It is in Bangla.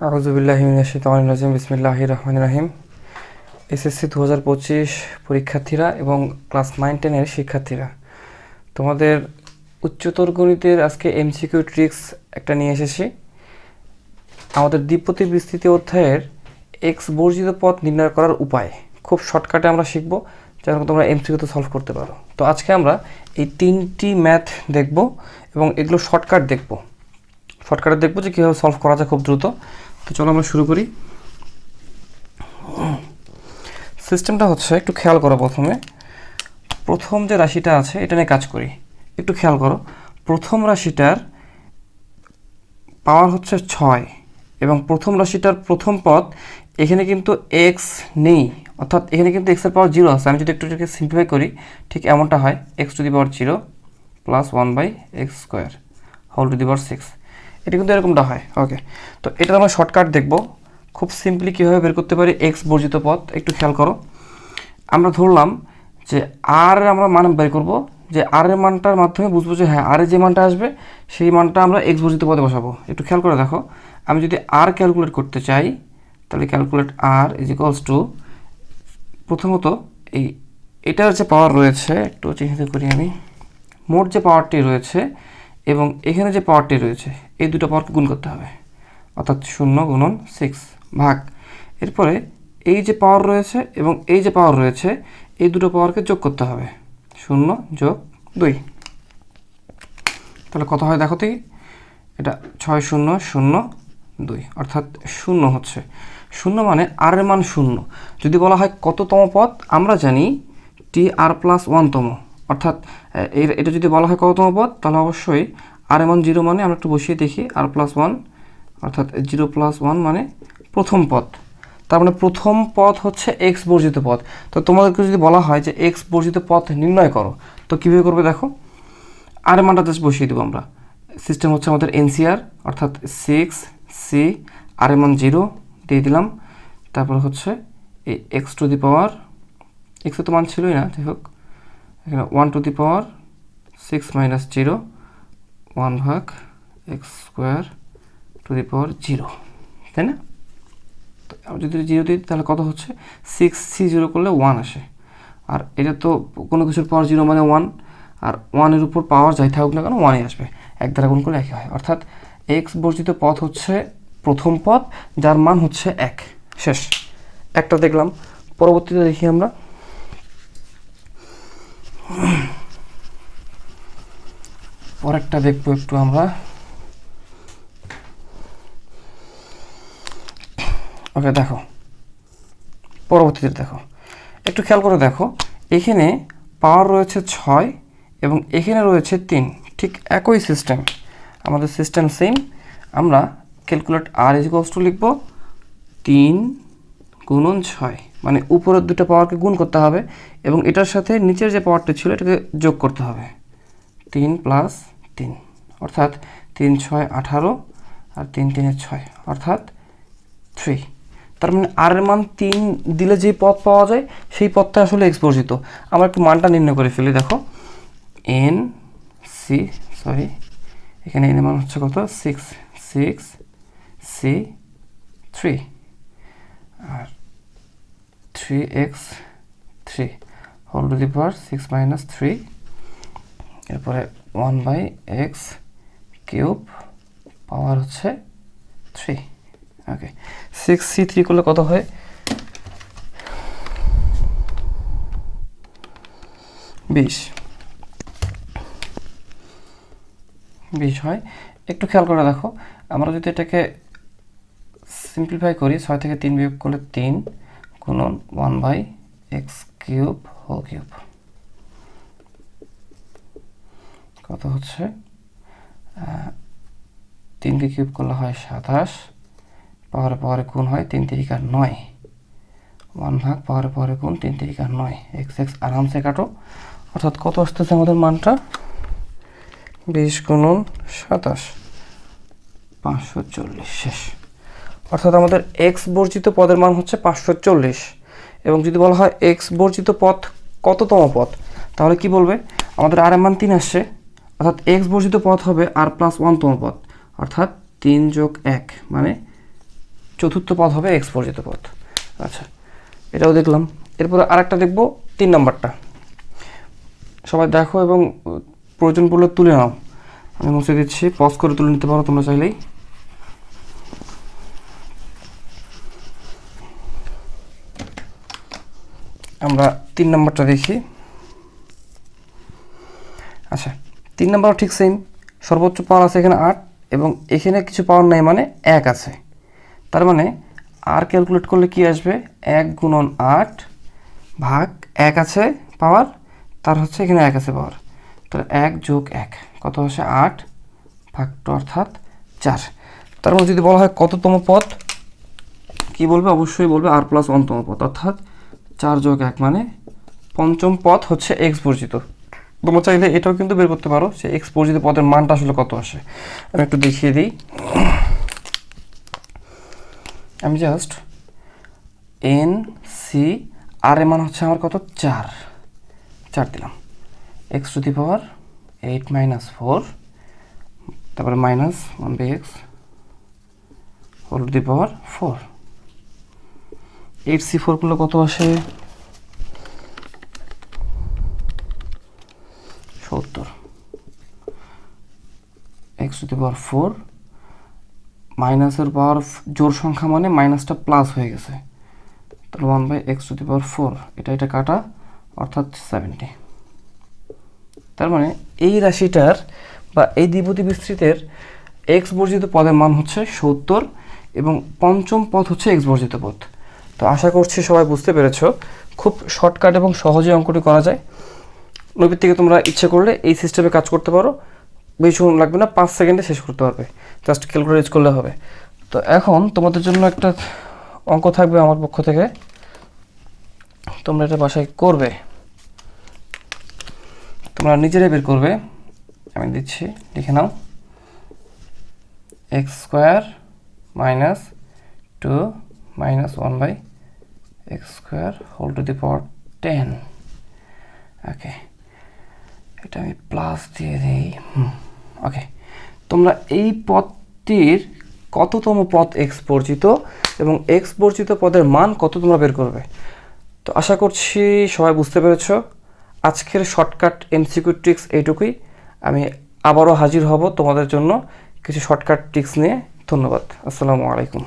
আউজুবিল্লাহিমিনাশিতানিম বিসমিল্লাহ রহমান রাহিম। এসএসসি দু হাজার পঁচিশ পরীক্ষার্থীরা এবং ক্লাস নাইন, টেনের শিক্ষার্থীরা, তোমাদের উচ্চতর গণিতের আজকে এমসিকিউ ট্রিক্স একটা নিয়ে এসেছি। আমাদের দ্বিপতি বিস্তৃতি অধ্যায়ের এক্স বর্জিত পথ নির্ণয় করার উপায়, খুব শর্টকাটে আমরা শিখব, যেন তোমরা এমসিকিউতে সলভ করতে পারো। তো আজকে আমরা এই তিনটি ম্যাথ দেখব এবং এগুলো শর্টকাট দেখব। শর্টকাটে দেখব যে কীভাবে সলভ করা যায় খুব দ্রুত। তো চলো আমরা শুরু করি। সিস্টেমটা হচ্ছে একটু খেয়াল করো প্রথমে। প্রথম যে রাশিটা আছে, এটা নিয়ে কাজ করি। একটু খেয়াল করো। প্রথম রাশিটার পাওয়ার হচ্ছে ছয় এবং প্রথম রাশিটার প্রথম পদ এখানে কিন্তু এক্স নেই। অর্থাৎ এখানে কিন্তু এক্সের পাওয়ার জিরো আছে। আমি যদি একটু এটাকে সিম্পলিফাই করি, ঠিক এমনটা হয়। X to the power zero plus one by X square whole to the power six এটা কিন্তু এরকমটা হয় ওকে তো এটা আমরা শর্টকাট দেখব। খুব সিম্পলি কীভাবে বের করতে পারি এক্স বর্জিত পথ, একটু খেয়াল করো। আমরা ধরলাম যে আর আমরা মান বের করব, যে আর এর মানটার মাধ্যমে বুঝব যে হ্যাঁ আর যে মানটা আসবে, সেই মানটা আমরা এক্স বর্জিত পদে বসাবো। একটু খেয়াল করে দেখো, আমি যদি আর ক্যালকুলেট করতে চাই, তাহলে calculate r is equals to প্রথমত এই, এটার যে পাওয়ার রয়েছে, একটু চিহ্নিত করি আমি, মোট যে পাওয়ারটি রয়েছে, এবং এখানে যে পাওয়ারটি রয়েছে এই দুটো পাওয়ারকে গুণ করতে হবে। অর্থাৎ শূন্য গুণন সিক্স ভাগ। এরপরে এই যে পাওয়ার রয়েছে এবং এই যে পাওয়ার রয়েছে, এই দুটো পাওয়ারকে যোগ করতে হবে। শূন্য যোগ দুই। তাহলে কত হয় দেখো তো এটা ছয় শূন্য শূন্য দুই। অর্থাৎ শূন্য হচ্ছে। শূন্য মানে আর এর মান শূন্য। যদি বলা হয় কততম পদ, আমরা জানি টি আর প্লাস ওয়ানতম অর্থাৎ এর- এটা যদি বলা হয় কততম পদ, তাহলে অবশ্যই আর এর মান জিরো মানে আমরা একটু বসিয়ে দেখি, আর প্লাস ওয়ান অর্থাৎ জিরো প্লাস ওয়ান মানে প্রথম পদ। তার মানে প্রথম পথ হচ্ছে এক্স বর্জিত পথ তো তোমাদেরকে যদি বলা হয় যে এক্স বর্জিত পথ নির্ণয় করো, তো কীভাবে করবে দেখো? আর মানটা জাস্ট বসিয়ে দেবো আমরা। সিস্টেম হচ্ছে আমাদের এনসিআর অর্থাৎ সিক্স সি আর এর মান জিরো দিয়ে দিলাম। তারপর হচ্ছে এই এক্স টু দি পাওয়ার এক্সের তো মান ছিলই না, যাই হোক। এখানে one to the power six minus zero one ভাগ X square to the power zero, তাই না? তো যদি জিরো দিই, তাহলে কত হচ্ছে? সিক্স সি জিরো করলে ওয়ান আসে। আর এটা তো কোনো কিছুর পাওয়ার জিরো মানে ওয়ান, আর ওয়ানের উপর পাওয়ার যাই থাকুক না কেন, ওয়ানই আসবে। এক দ্বারা গুণ করলে একই হয়। অর্থাৎ এক্স বর্জিত পথ হচ্ছে প্রথম পথ, যার মান হচ্ছে এক। শেষ। একটা দেখলাম। পরবর্তীতে দেখি আমরা। পরেরটা দেখব একটু আমরা। ওকে, দেখো। পরবর্তীতে দেখো। একটু খেয়াল করে দেখো, এখানে পাওয়ার রয়েছে ছয় এবং এখানে রয়েছে তিন। ঠিক একই সিস্টেম আমাদের সিস্টেম সেম আমরা ক্যালকুলেট আর ইজ টু লিখব তিন গুণন ছয়। মানে উপরের দুটো পাওয়ারকে গুণ করতে হবে এবং এটার সাথে নিচের যে পাওয়ারটা ছিল, এটাকে যোগ করতে হবে। তিন প্লাস তিন। অর্থাৎ তিন ছয় আঠারো আর তিন তিনের ছয়, অর্থাৎ থ্রি তার মানে আর মান তিন দিলে যে পথ পাওয়া যায়, সেই পথটা আসলে এক্সপোজিত আমরা একটু মানটা নির্ণয় করে ফেলি, দেখো। এন সি সরি এখানে এন মান হচ্ছে কত? Six six C three r three X three whole to the power six minus three এরপরে one by X cube power হচ্ছে three okay six C three করলে কত হয়? বিশ। বিশ হয়। একটু খেয়াল করে দেখো, আমরা যদি এটাকে সিম্পলিফাই করি, ছয় থেকে তিন বিয়োগ করলে তিন, গুণন one by X cube whole cube কত হচ্ছে তিনকে কিউব করলে হয় সাতাশ, পাওয়ারে পাওয়ারে কোন হয় তিন তিরিকা নয়। ওয়ান ভাগ পাওয়ারে পাওয়ারে কোন তিন তিরিকা নয়। এক্স এক্স আরামসে কাটো। অর্থাৎ কত আসতেছে আমাদের মানটা? বিশ গুণন সাতাশ, পাঁচশো চল্লিশ, শেষ। অর্থাৎ আমাদের এক্স বর্জিত পদের মান হচ্ছে পাঁচশো চল্লিশ। এবং যদি বলা হয় এক্স বর্জিত পথ কততম পথ তাহলে কি বলবে? আমাদের আর মান তিন আসছে। অর্থাৎ এক্স বর্জিত পথ হবে আর প্লাস ওয়ানতম পথ। অর্থাৎ তিন যোগ এক মানে চতুর্থ পদ হবে এক্স বর্জিত পদ আচ্ছা এটাও দেখলাম। এরপরে আরেকটা দেখব তিন নাম্বারটা। সবাই দেখো এবং প্রয়োজন পড়লে তুলে নাও। আমি মুছে দিচ্ছি পজ করে তুলে নিতে পারো তোমরা চাইলেই। আমরা তিন নাম্বারটা দেখি। আচ্ছা তিন নাম্বারও ঠিক সেম সর্বোচ্চ পাওয়ার আছে এখানে আট এবং এখানে কিছু পাওয়ার নাই মানে এক আছে। তার মানে আর ক্যালকুলেট করলে কি আসবে? এক গুণন আট ভাগ এক আছে পাওয়ার তার হচ্ছে এখানে এক আছে পাওয়ার তাহলে এক যোগ এক, কত হচ্ছে আট ভাগ টু অর্থাৎ চার। তার মধ্যে যদি বলা হয় কততম পদ, কি বলবে? অবশ্যই বলবে আর প্লাস ওয়ানতম পদ। অর্থাৎ চার যোগ এক মানে পঞ্চম পদ হচ্ছে এক্স বর্জিত। তোমরা চাইলে এটাও কিন্তু বের করতে পারো যে এক্স বর্জিত পদের মানটা আসলে কত আসে। আমি একটু দেখিয়ে দিই। আমি জাস্ট এন সি আর এর মান হচ্ছে আমার কত? চার। চার দিলাম। X to the power eight minus four তারপরে minus one by X whole to the power four eight C ফোরগুলো কত আসে? সত্তর। X to the power four মাইনাসের পাওয়ার জোর সংখ্যা মানে মাইনাসটা প্লাস হয়ে গেছে। তাহলে one by X to the power four এটা এটা কাটা, অর্থাৎ সেভেন্টি তার মানে এই রাশিটার বা এই দ্বিপতি বিস্তৃতের এক্স বর্জিত পদের মান হচ্ছে সত্তর এবং পঞ্চম পথ হচ্ছে এক্স বর্জিত পদ। তো আশা করছি সবাই বুঝতে পেরেছ। খুব শর্টকাট এবং সহজে অঙ্কটি করা যায়। নবীর থেকে তোমরা ইচ্ছে করলে এই সিস্টেমে কাজ করতে পারো। বেশি সময় লাগবে না, পাঁচ সেকেন্ডে শেষ করতে পারবে। জাস্ট ক্যালকুলেট ইউজ করলে হবে। তো এখন তোমাদের জন্য একটা অঙ্ক থাকবে আমার পক্ষ থেকে। তোমরা এটা বাসায় করবে। তোমরা নিজেরাই বের করবে। আমি দিচ্ছি, লিখে নাও। X square minus two minus one by X square whole to the power ten okay এটা আমি প্লাস দিয়ে দিই ওকে তোমরা এই পদটির কততম পদ এক্স বর্জিত এবং এক্স বর্জিত পদের মান কত তোমরা বের করবে? তো আশা করছি সবাই বুঝতে পেরেছ। আজকের শর্টকাট এমসিকিউ ট্রিক্স এইটুকুই। আমি আবারও হাজির হব তোমাদের জন্য কিছু শর্টকাট ট্রিক্স নিয়ে। ধন্যবাদ। আসসালামু আলাইকুম।